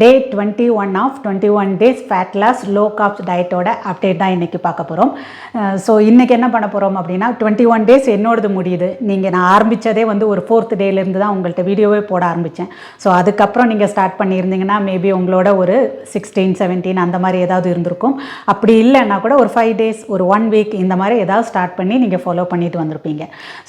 Day twenty one of twenty one days fat loss low carbs டயட்டோட update தான் இன்றைக்கி பார்க்க போகிறோம் ஸோ இன்றைக்கி என்ன பண்ண போகிறோம் அப்படின்னா டுவெண்ட்டி ஒன் டேஸ் என்னோடது முடியுது. நீங்கள் நான் ஆரம்பித்ததே வந்து ஒரு ஃபோர்த் டேலேருந்து தான் உங்கள்கிட்ட வீடியோவே போட ஆரம்பித்தேன் ஸோ அதுக்கப்புறம் நீங்கள் ஸ்டார்ட் பண்ணியிருந்தீங்கன்னா மேபி உங்களோட ஒரு சிக்ஸ்டீன் செவன்டீன் அந்த மாதிரி ஏதாவது இருந்திருக்கும். அப்படி இல்லைன்னா கூட ஒரு ஃபைவ் டேஸ் ஒரு ஒன் வீக் இந்த மாதிரி ஏதாவது ஸ்டார்ட் பண்ணி நீங்கள் ஃபாலோ பண்ணிட்டு வந்திருப்பீங்க.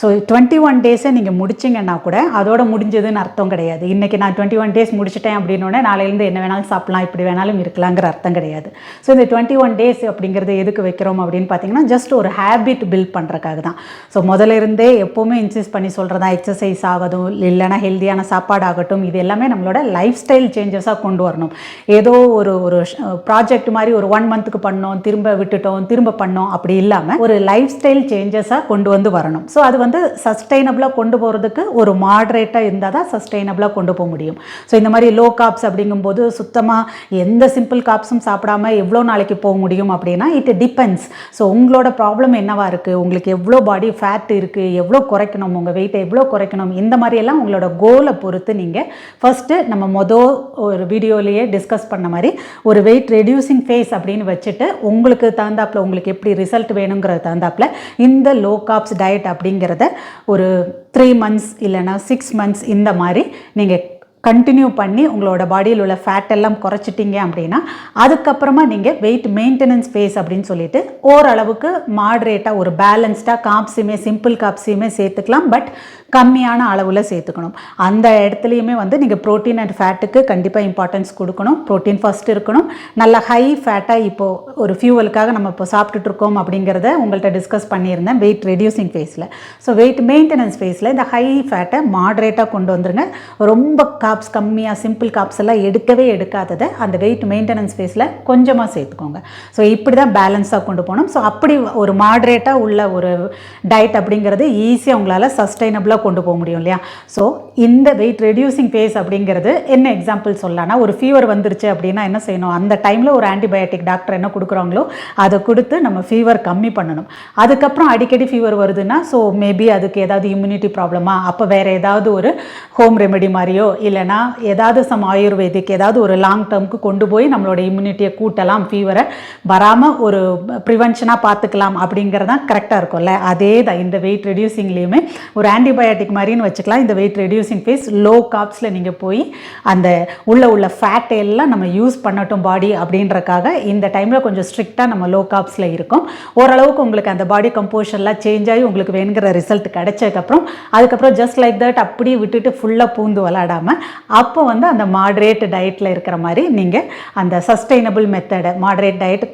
ஸோ டுவெண்ட்டி ஒன் டேஸை நீங்கள் முடிச்சிங்கன்னா கூட அதோட முடிஞ்சதுன்னு அர்த்தம் கிடையாது. இன்றைக்கி நான் டுவெண்ட்டி ஒன் டேஸ் முடிச்சிட்டேன் அப்படின்னோடனே குறைந்து என்ன வேணாலும் சாப்பிடலாம் இப்படி வேணாலும் இருக்கலாங்கிற அர்த்தம் கிடையாது. ஸோ இந்த டுவெண்ட்டி ஒன் டேஸ் அப்படிங்கிறது எதுக்கு வைக்கிறோம் அப்படின்னு பார்த்தீங்கன்னா ஜஸ்ட் ஒரு ஹேபிட் பில்ட் பண்ணுறக்காக தான். ஸோ முதல்ல இருந்தே எப்போவுமே இன்சிஸ்ட் பண்ணி சொல்கிறதா எக்ஸசைஸ் ஆகதும் இல்லைன்னா ஹெல்த்தியான சாப்பாடு ஆகட்டும் இது எல்லாமே நம்மளோட லைஃப் ஸ்டைல் சேஞ்சஸாக கொண்டு வரணும். ஏதோ ஒரு ஒரு ப்ராஜெக்ட் மாதிரி ஒரு ஒன் மந்த்துக்கு பண்ணோம் திரும்ப விட்டுட்டோம் திரும்ப பண்ணோம் அப்படி இல்லாமல் ஒரு லைஃப் ஸ்டைல் சேஞ்சஸாக கொண்டு வந்து வரணும். ஸோ அது வந்து சஸ்டைனபிளாக கொண்டு போகிறதுக்கு ஒரு மாட்ரேட்டாக இருந்தால் தான் சஸ்டைனபிளாக கொண்டு போக முடியும். ஸோ இந்த மாதிரி லோ காப்ஸ் அப்படிங்கும்போது சுத்தமாக எந்த சிம்பிள் காப்ஸும் சாப்பிடாம எவ்வளோ நாளைக்கு போக முடியும் அப்படின்னா இட் டிபெண்ட்ஸ் ஸோ உங்களோட ப்ராப்ளம் என்னவாக இருக்குது உங்களுக்கு எவ்வளோ பாடி ஃபேட் இருக்குது எவ்வளோ குறைக்கணும்? உங்கள் வெயிட்டை எவ்வளோ குறைக்கணும்? இந்த மாதிரியெல்லாம் உங்களோட கோலை பொறுத்து நீங்கள் ஃபஸ்ட்டு நம்ம மொதல் ஒரு வீடியோலேயே டிஸ்கஸ் பண்ண மாதிரி ஒரு வெயிட் ரெடியூசிங் ஃபேஸ் அப்படின்னு வச்சுட்டு உங்களுக்கு தகுந்தாப்புல உங்களுக்கு எப்படி ரிசல்ட் வேணுங்கிறது தகுந்தாப்புல இந்த லோ காப்ஸ் டயட் அப்படிங்கிறத ஒரு த்ரீ மந்த்ஸ் இல்லைன்னா சிக்ஸ் மந்த்ஸ் இந்த மாதிரி நீங்கள் கண்டினியூ பண்ணி உங்களோட பாடியில் உள்ள ஃபேட் எல்லாம் குறைச்சிட்டிங்க அப்படின்னா அதுக்கப்புறமா நீங்கள் வெயிட் மெயின்டெனன்ஸ் ஃபேஸ் அப்படின்னு சொல்லிட்டு ஓரளவுக்கு மாட்ரேட்டாக ஒரு பேலன்ஸ்டாக காப்ஸுமே சிம்பிள் காப்ஸையுமே சேர்த்துக்கலாம் பட் கம்மியான அளவில் சேர்த்துக்கணும். அந்த இடத்துலையுமே வந்து நீங்கள் ப்ரோட்டீன் அண்ட் ஃபேட்டுக்கு கண்டிப்பாக இம்பார்ட்டன்ஸ் கொடுக்கணும். ப்ரோட்டீன் ஃபஸ்ட் இருக்கணும். நல்ல ஹை ஃபேட்டாக இப்போது ஒரு ஃபியூவலுக்காக நம்ம இப்போ சாப்பிட்டுட்ருக்கோம் அப்படிங்கிறத உங்கள்கிட்ட டிஸ்கஸ் பண்ணியிருந்தேன் வெயிட் ரெடியூசிங் ஃபேஸில் ஸோ வெயிட் மெயின்டெனன்ஸ் ஃபேஸில் இந்த ஹை ஃபேட்டை மாட்ரேட்டாக கொண்டு வந்துருங்க. ரொம்ப காப்ஸ் கம்மியாக சிம்பிள் காப்ஸ் எல்லாம் எடுக்கவே எடுக்காததை அந்த வெயிட் மெயின்டெனன்ஸ் ஃபேஸில் கொஞ்சமாக சேர்த்துக்கோங்க. ஸோ இப்படி தான் பேலன்ஸாக கொண்டு போகணும். ஸோ அப்படி ஒரு மாட்ரேட்டாக உள்ள ஒரு டயட் அப்படிங்கிறது ஈஸியாக உங்களால் சஸ்டைனபிளாக கொண்டு போக முடியும் இல்லையா? ஸோ இந்த வெயிட் ரெடியூசிங் ஃபேஸ் அப்படிங்கிறது என்ன எக்ஸாம்பிள் சொல்லலாம்னா ஒரு ஃபீவர் வந்துருச்சு அப்படின்னா என்ன செய்யணும்? அந்த டைமில் ஒரு ஆன்டிபயோட்டிக் டாக்டர் என்ன கொடுக்குறாங்களோ அதை கொடுத்து நம்ம ஃபீவர் கம்மி பண்ணணும். அதுக்கப்புறம் அடிக்கடி ஃபீவர் வருதுன்னா ஸோ மேபி அதுக்கு ஏதாவது இம்யூனிட்டி ப்ராப்ளமா அப்போ வேறு ஏதாவது ஒரு ஹோம் ரெமெடி மாதிரியோ இல்லை இல்லைனா ஏதாவது சம் ஆயுர்வேதிக் ஏதாவது ஒரு லாங் டேர்முக்கு கொண்டு போய் நம்மளோட இம்யூனிட்டியை கூட்டலாம் ஃபீவரை வராமல் ஒரு ப்ரிவென்ஷனாக பார்த்துக்கலாம் அப்படிங்கிறதான் கரெக்டாக இருக்கும்ல. அதே தான் இந்த வெயிட் ரெடியூசிங்லேயுமே ஒரு ஆன்டிபயோட்டிக் மாதிரின்னு வச்சுக்கலாம். இந்த வெயிட் ரெடியூசிங் ஃபேஸ் லோ காப்ஸில் நீங்கள் போய் அந்த உள்ள உள்ள ஃபேட் எல்லாம் நம்ம யூஸ் பண்ணட்டும் பாடி அப்படின்றக்காக இந்த டைமில் கொஞ்சம் ஸ்ட்ரிக்டாக நம்ம லோ காப்ஸில் இருக்கும். ஓரளவுக்கு உங்களுக்கு அந்த பாடி கம்போஷன்லாம் சேஞ்ச் ஆகி உங்களுக்கு வேணுங்கிற ரிசல்ட் கிடைச்சதுக்கப்புறம் அதுக்கப்புறம் ஜஸ்ட் லைக் தட் அப்படியே விட்டுட்டு ஃபுல்லாக பூந்து விளாடாமல் அப்போ வந்து அந்த மாட்ரேட் டயட்டில் இருக்கிற மாதிரி நீங்கள் அந்த சஸ்டைனபிள் மெத்தடை மாட்ரேட் டயட்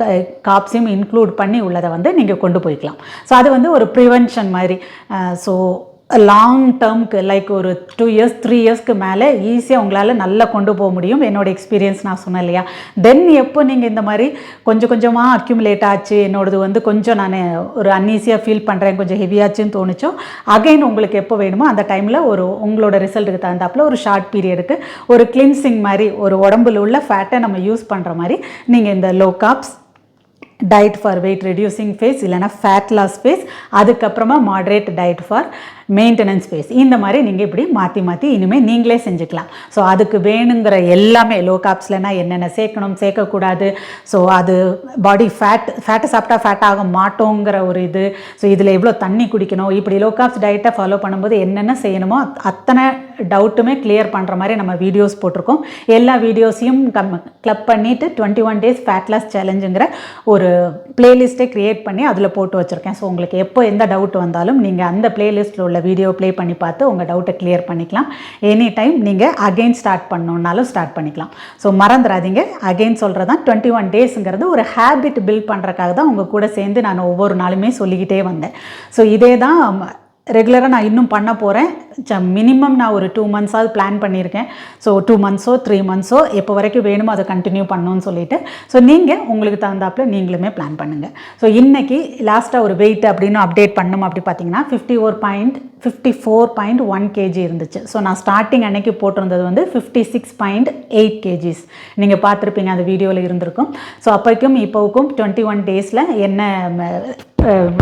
காப்ஸையும் இன்க்ளூட் பண்ணி உள்ளதை வந்து நீங்கள் கொண்டு போய்க்கலாம். ஸோ அது வந்து ஒரு ப்ரிவென்ஷன் மாதிரி. ஸோ லாங் டேர்ம்க்கு லைக் ஒரு டூ இயர்ஸ் த்ரீ இயர்ஸ்க்கு மேலே ஈஸியாக உங்களால் நல்லா கொண்டு போக முடியும். என்னோட எக்ஸ்பீரியன்ஸ் நான் சொன்னேன் இல்லையா? தென் எப்போ நீங்கள் இந்த மாதிரி கொஞ்சம் கொஞ்சமாக அக்யூமுலேட் ஆச்சு என்னோடது வந்து கொஞ்சம் நான் ஒரு அன்ஈஸியாக ஃபீல் பண்ணுறேன் கொஞ்சம் ஹெவியாச்சுன்னு தோணுச்சோ அகைன் உங்களுக்கு எப்போ வேணுமோ அந்த டைமில் ஒரு உங்களோட ரிசல்ட்டுக்கு தகுந்தாப்பில் ஒரு ஷார்ட் பீரியடுக்கு ஒரு கிளின்சிங் மாதிரி ஒரு உடம்புல உள்ள ஃபேட்டை நம்ம யூஸ் பண்ணுற மாதிரி நீங்கள் இந்த low carbs diet for weight reducing phase இல்லைனா ஃபேட் லாஸ் ஃபேஸ் அதுக்கப்புறமா moderate diet for maintenance space இந்த மாதிரி நீங்கள் இப்படி மாற்றி மாற்றி இனிமேல் நீங்களே செஞ்சுக்கலாம். ஸோ அதுக்கு வேணுங்கிற எல்லாமே லோ காப்ஸ்லனா என்னென்ன சேர்க்கணும் சேர்க்கக்கூடாது. ஸோ அது பாடி ஃபேட் ஃபேட்டை சாப்பிட்டா ஃபேட் ஆக மாட்டோங்கிற ஒரு இது. ஸோ இதில் எவ்வளோ தண்ணி குடிக்கணும்? இப்படி லோ காப்ஸ் டயட்டை ஃபாலோ பண்ணும்போது என்னென்ன செய்யணுமோ அத்தனை டவுட்டுமே கிளியர் பண்ணுற மாதிரி நம்ம வீடியோஸ் போட்டிருக்கோம். எல்லா வீடியோஸையும் கம் கிளப் பண்ணிவிட்டு twenty one days fat loss சேலஞ்சுங்கிற ஒரு பிளேலிஸ்ட்டே க்ரியேட் பண்ணி அதில் போட்டு வச்சுருக்கேன். ஸோ உங்களுக்கு எப்போ எந்த டவுட் வந்தாலும் நீங்கள் அந்த பிளேலிஸ்ட்டில் உள்ள வீடியோ ப்ளே பண்ணி பார்த்து உங்கள் டவுட்டை கிளியர் பண்ணிக்கலாம். எனி டைம் நீங்கள் அகெயின் ஸ்டார்ட் பண்ணணுன்னாலும் ஸ்டார்ட் பண்ணிக்கலாம். ஸோ மறந்துடாதீங்க. அகெயின் சொல்கிறது தான் டுவெண்ட்டி ஒன் டேஸுங்கிறது ஒரு ஹேபிட் பில்ட் பண்ணுறக்காக தான் உங்கள் கூட சேர்ந்து நான் ஒவ்வொரு நாளுமே சொல்லிக்கிட்டே வந்தேன். ஸோ இதே தான் ரெகுலராக நான் இன்னும் பண்ண போகிறேன் மினிமம் நான் ஒரு டூ மந்த்ஸாவது பிளான் பண்ணியிருக்கேன். ஸோ டூ மந்த்ஸோ த்ரீ மந்த்ஸோ எப்போ வரைக்கும் வேணுமோ அதை கண்டினியூ பண்ணணும்னு சொல்லிட்டு. ஸோ நீங்கள் உங்களுக்கு தகுந்தாப்புல நீங்களுமே பிளான் பண்ணுங்கள் ஸோ இன்றைக்கி லாஸ்ட்டாக ஒரு வெயிட் அப்படின்னு அப்டேட் பண்ணணும் அப்படி பார்த்தீங்கன்னா ஃபிஃப்டி ஒரு point fifty four point one KG இருந்துச்சு. ஸோ நான் ஸ்டார்டிங் அன்னைக்கு போட்டிருந்தது வந்து fifty six point eight KGs நீங்கள் பார்த்துருப்பீங்க அந்த வீடியோவில் இருந்திருக்கும். ஸோ அப்போக்கும் இப்போவுக்கும் டுவெண்ட்டி ஒன் டேஸில் என்ன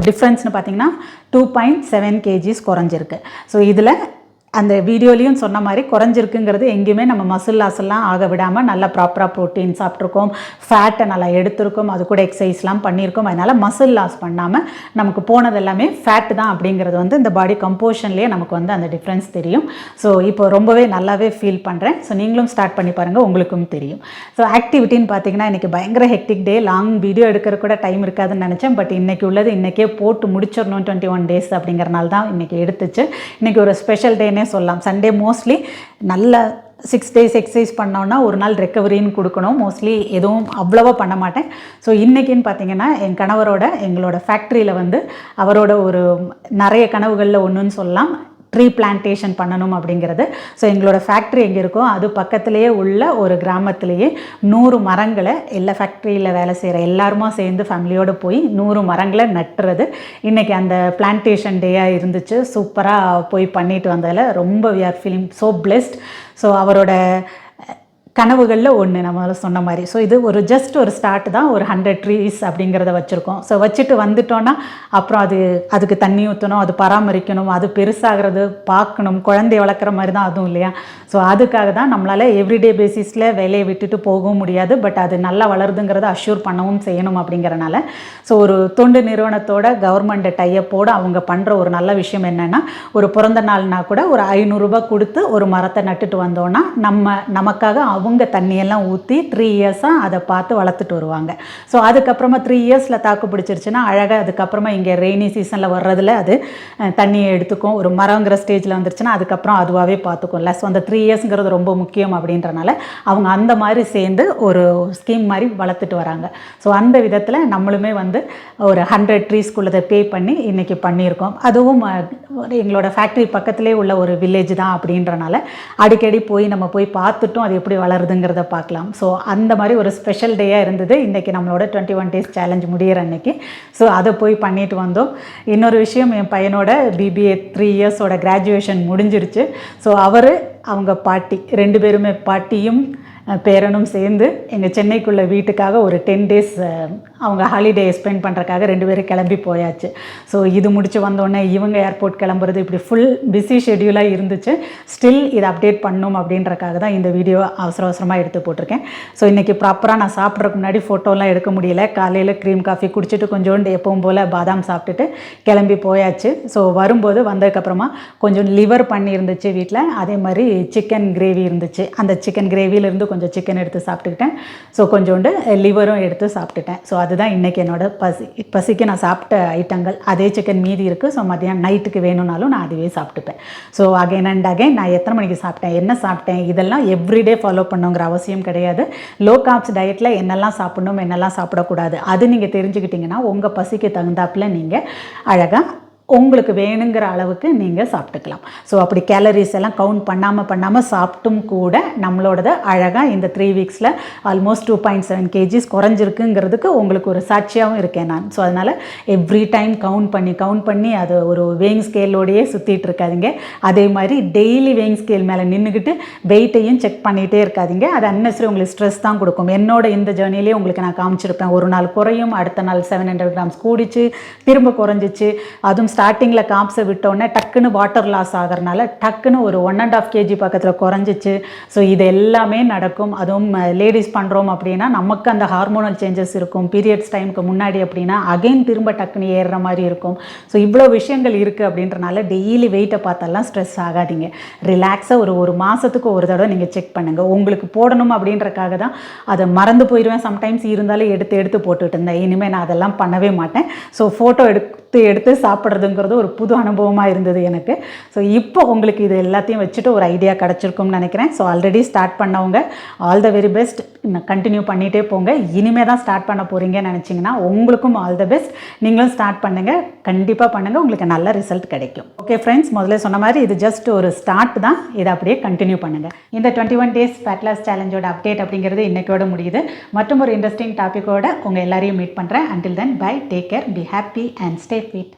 டிஃப்ரென்ஸ்னு பார்த்தீங்கன்னா டூ பாயிண்ட் செவன் கேஜிஸ் குறைஞ்சிருக்கு. ஸோ இதில் அந்த வீடியோலையும் சொன்ன மாதிரி குறைஞ்சிருக்குங்கிறது எங்கேயுமே நம்ம மசில் லாஸ்லாம் ஆக விடாமல் நல்லா ப்ராப்பராக ப்ரோட்டீன் சாப்பிட்ருக்கோம் ஃபேட்டை நல்லா எடுத்திருக்கோம். அது கூட எக்ஸசைஸ்லாம் பண்ணியிருக்கோம். அதனால் மசில் லாஸ் பண்ணாமல் நமக்கு போனது எல்லாமே ஃபேட் தான் அப்படிங்கிறது வந்து இந்த பாடி கம்போஷன்லேயே நமக்கு வந்து அந்த டிஃப்ரென்ஸ் தெரியும். ஸோ இப்போ ரொம்பவே நல்லாவே ஃபீல் பண்ணுறேன் ஸோ நீங்களும் ஸ்டார்ட் பண்ணி பாருங்கள் உங்களுக்கும் தெரியும். ஸோ ஆக்டிவிட்டின்னு பார்த்தீங்கன்னா இன்றைக்கி பயங்கர ஹெக்டிக் டே லாங் வீடியோ எடுக்கிற கூட டைம் இருக்காதுன்னு நினச்சேன். பட் இன்றைக்கி உள்ளது இன்றைக்கே போட்டு முடிச்சிடணும். டுவெண்ட்டி ஒன் டேஸ் அப்படிங்கிறனால தான் இன்றைக்கி எடுத்துச்சு. இன்றைக்கி ஒரு ஸ்பெஷல் டேனே சொல்லலாம். சண்டே மோஸ்ட்லி நல்ல சிக்ஸ் டேஸ் எக்ஸசைஸ் பண்ணோன்னா ஒரு நாள் ரெக்கவரின்னு கொடுக்கணும். மோஸ்ட்லி எதுவும் அவ்வளோவா பண்ண மாட்டேன். ஸோ இன்றைக்கின்னு பார்த்தீங்கன்னா என் கணவரோட எங்களோட ஃபேக்ட்ரியில் வந்து அவரோட ஒரு நிறைய கனவுகளில் ஒன்றுன்னு சொல்லலாம். ட்ரீ பிளான்டேஷன் பண்ணணும் அப்படிங்கிறது. ஸோ எங்களோட ஃபேக்ட்ரி எங்கே இருக்கோ அது பக்கத்துலேயே உள்ள ஒரு கிராமத்திலேயே நூறு மரங்களை எல்லா ஃபேக்ட்ரியில் வேலை செய்கிற எல்லாருமா சேர்ந்து ஃபேமிலியோடு போய் நூறு மரங்களை நட்டுறது. இன்றைக்கி அந்த பிளான்டேஷன் டேயாக இருந்துச்சு. சூப்பராக போய் பண்ணிட்டு வந்ததில் ரொம்ப we are feeling so blessed so அவரோட கனவுகளில் ஒன்று நம்ம சொன்ன மாதிரி. ஸோ இது ஒரு ஜஸ்ட் ஒரு ஸ்டார்ட் தான் ஒரு ஹண்ட்ரட் ட்ரீஸ் அப்படிங்கிறத வச்சுருக்கோம். ஸோ வச்சுட்டு வந்துட்டோன்னா அப்புறம் அது அதுக்கு தண்ணி ஊற்றணும் அது பராமரிக்கணும் அது பெருசாகிறது பார்க்கணும் குழந்தைய வளர்க்குற மாதிரி தான் அதுவும் இல்லையா? ஸோ அதுக்காக தான் நம்மளால் எவ்ரிடே பேசிஸில் வேலையை விட்டுட்டு போகவும் முடியாது. பட் அது நல்லா வளருதுங்கிறத அஷ்யூர் பண்ணவும் செய்யணும் அப்படிங்கிறனால. ஸோ ஒரு தொண்டு நிறுவனத்தோட கவர்மெண்ட் டையப்போடு அவங்க பண்ணுற ஒரு நல்ல விஷயம் என்னென்னா ஒரு பிறந்த நாள்னா கூட ஒரு ஐநூறுரூபா கொடுத்து ஒரு மரத்தை நட்டுட்டு வந்தோன்னா நம்ம நமக்காக அவங்க தண்ணியெல்லாம் ஊற்றி த்ரீ இயர்ஸாக அதை பார்த்து வளர்த்துட்டு வருவாங்க. ஸோ அதுக்கப்புறமா த்ரீ இயர்ஸில் தாக்கு பிடிச்சிருச்சுன்னா அழகாக அதுக்கப்புறமா இங்கே ரெய்னி சீசனில் வர்றதில் அது தண்ணியை எடுத்துக்கும். ஒரு மரங்கிற ஸ்டேஜில் வந்துருச்சுன்னா அதுக்கப்புறம் அதுவாகவே பார்த்துக்கும்ல ஸோ அந்த த்ரீ இயர்ஸுங்கிறது ரொம்ப முக்கியம் அப்படின்றனால அவங்க அந்த மாதிரி சேர்ந்து ஒரு ஸ்கீம் மாதிரி வளர்த்துட்டு வராங்க. ஸோ அந்த விதத்தில் நம்மளுமே வந்து ஒரு ஹண்ட்ரட் ட்ரீஸ்க்குள்ளதை பே பண்ணி இன்றைக்கி பண்ணியிருக்கோம். அதுவும் எங்களோட ஃபேக்ட்ரி பக்கத்திலே உள்ள ஒரு வில்லேஜ் தான் அப்படின்றனால அடிக்கடி போய் நம்ம போய் பார்த்துட்டும் அது எப்படி வளருதுங்கிறத பார்க்கலாம். ஸோ அந்த மாதிரி ஒரு ஸ்பெஷல் டேயாக இருந்தது. இன்றைக்கி நம்மளோட டுவெண்ட்டி ஒன் டேஸ் சேலஞ்ச் முடியிற அன்னைக்கு. ஸோ அதை போய் பண்ணிட்டு வந்தோம். இன்னொரு விஷயம் என் பையனோட பிபிஏ த்ரீ இயர்ஸோட கிராஜுவேஷன் முடிஞ்சிருச்சு. ஸோ அவர் அவங்க பாட்டி ரெண்டு பேருமே பாட்டியும் பேரனும் சேர்ந்து எங்கள் சென்னைக்குள்ளே வீட்டுக்காக ஒரு டென் டேஸ் அவங்க ஹாலிடே ஸ்பெண்ட் பண்ணுறக்காக ரெண்டு பேரும் கிளம்பி போயாச்சு. ஸோ இது முடிச்சு வந்தோடனே இவங்க ஏர்போர்ட் கிளம்புறது இப்படி ஃபுல் பிஸி ஷெட்யூலாக இருந்துச்சு. ஸ்டில் இதை அப்டேட் பண்ணும் அப்படின்றக்காக தான் இந்த வீடியோ அவசர அவசரமாக எடுத்து போட்டிருக்கேன். ஸோ இன்றைக்கி ப்ராப்பராக நான் சாப்பிட்றதுக்கு முன்னாடி ஃபோட்டோலாம் எடுக்க முடியல. காலையில் க்ரீம் காஃபி குடிச்சிட்டு கொஞ்சோண்டு எப்பவும் போல் பாதாம் சாப்பிட்டுட்டு கிளம்பி போயாச்சு. ஸோ வரும்போது வந்ததுக்கப்புறமா கொஞ்சம் லிவர் பண்ணி இருந்துச்சு வீட்டில் அதே மாதிரி சிக்கன் கிரேவி இருந்துச்சு. அந்த சிக்கன் கிரேவியிலேருந்து கொஞ்சம் கொஞ்சம் சிக்கன் எடுத்து சாப்பிட்டுக்கிட்டேன். ஸோ கொஞ்சோண்டு லிவரும் எடுத்து சாப்பிட்டுட்டேன். ஸோ அதுதான் இன்றைக்கி என்னோட பசி. பசிக்கு நான் சாப்பிட்ட ஐட்டங்கள் அதே சிக்கன் மீதி இருக்குது ஸோ மதியம் நைட்டுக்கு வேணும்னாலும் நான் அதுவே சாப்பிட்டுப்பேன். ஸோ அகைன் அண்ட் அகைன் நான் எத்தனை மணிக்கு சாப்பிட்டேன்? என்ன சாப்பிட்டேன்? இதெல்லாம் எவ்ரிடே ஃபாலோ பண்ணுங்கிற அவசியம் கிடையாது. லோ காப்ஸ் டயட்டில் என்னெல்லாம் சாப்பிடணும் என்னெல்லாம் சாப்பிடக்கூடாது அது நீங்கள் தெரிஞ்சுக்கிட்டிங்கன்னா உங்கள் பசிக்கு தகுந்தாப்பில் நீங்கள் அழகாக உங்களுக்கு வேணுங்கிற அளவுக்கு நீங்கள் சாப்பிட்டுக்கலாம். ஸோ அப்படி கேலரிஸ் எல்லாம் கவுண்ட் பண்ணாமல் பண்ணாமல் சாப்பிட்டும் கூட நம்மளோடது அழகாக இந்த three வீக்ஸில் almost two point seven KGs குறைஞ்சிருக்குங்கிறதுக்கு உங்களுக்கு ஒரு சாட்சியாகவும் இருக்கேன் நான். ஸோ அதனால் எவ்ரி டைம் கவுண்ட் பண்ணி கவுண்ட் பண்ணி அது ஒரு வேயிங் ஸ்கேலோடையே சுற்றிட்டு இருக்காதீங்க. அதே மாதிரி டெய்லி வேயிங் ஸ்கேல் மேலே நின்றுக்கிட்டு வெயிட்டையும் செக் பண்ணிகிட்டே இருக்காதிங்க. அது அன்னசரி உங்களுக்கு ஸ்ட்ரெஸ் தான் கொடுக்கும். என்னோட இந்த ஜேர்னிலே உங்களுக்கு நான் காமிச்சிருப்பேன். ஒரு நாள் குறையும் அடுத்த நாள் செவன் ஹண்ட்ரட் கிராம்ஸ் கூடிச்சு திரும்ப குறைஞ்சிச்சு. அதுவும் ஸ்டார்டிங்கில் காப்ஸ் விட்டோன்னே டக் டக்குன்னு வாட்டர் லாஸ் ஆகிறனால டக்குன்னு ஒரு ஒன் அண்ட் ஆஃப் கேஜி பக்கத்தில் குறைஞ்சிச்சு. ஸோ இது எல்லாமே நடக்கும். அதுவும் லேடிஸ் பண்ணுறோம் அப்படின்னா நமக்கு அந்த ஹார்மோனல் சேஞ்சஸ் இருக்கும். பீரியட்ஸ் டைமுக்கு முன்னாடி அப்படின்னா அகைன் திரும்ப டக்குன்னு ஏறுற மாதிரி இருக்கும். ஸோ இவ்வளோ விஷயங்கள் இருக்குது அப்படின்றனால டெய்லி வெயிட்டை பார்த்தெல்லாம் ஸ்ட்ரெஸ் ஆகாதீங்க. ரிலாக்ஸாக ஒரு ஒரு மாதத்துக்கு ஒரு தடவை நீங்கள் செக் பண்ணுங்கள் உங்களுக்கு போடணும் அப்படின்றக்காக தான் அதை மறந்து போயிடுவேன் சம்டைம்ஸ் இருந்தாலும் எடுத்து எடுத்து போட்டுட்டு இருந்தேன். இனிமேல் நான் அதெல்லாம் பண்ணவே மாட்டேன். ஸோ ஃபோட்டோ எடுத்து எடுத்து சாப்பிட்றதுங்கிறது ஒரு புது அனுபவமாக இருந்தது எனக்கு. ஸோ இப்போ உங்களுக்கு இது எல்லாத்தையும் வச்சுட்டு ஒரு ஐடியா கிடச்சிருக்கும்னு நினைக்கிறேன். ஸோ ஆல்ரெடி ஸ்டார்ட் பண்ணவங்க all the very best continue பண்ணிகிட்டே போங்க. இனிமே தான் ஸ்டார்ட் பண்ண போகிறீங்கன்னு நினச்சிங்கன்னா உங்களுக்கும் ஆல் த பெஸ்ட் நீங்களும் ஸ்டார்ட் பண்ணுங்கள் கண்டிப்பாக பண்ணுங்கள் உங்களுக்கு நல்ல ரிசல்ட் கிடைக்கும். ஓகே ஃப்ரெண்ட்ஸ் முதல்ல சொன்ன மாதிரி இது ஜஸ்ட் ஒரு ஸ்டார்ட் தான். இதை அப்படியே கண்டினியூ பண்ணுங்கள் இந்த twenty one days fat loss சேலஞ்சோட update அப்படிங்கிறது இன்றைக்கோட முடியுது. மற்றும் ஒரு இன்ட்ரெஸ்டிங் டாப்பிக்கோட உங்கள் எல்லாரையும் மீட் பண்ணுறேன் until then bye take care be happy and stay fit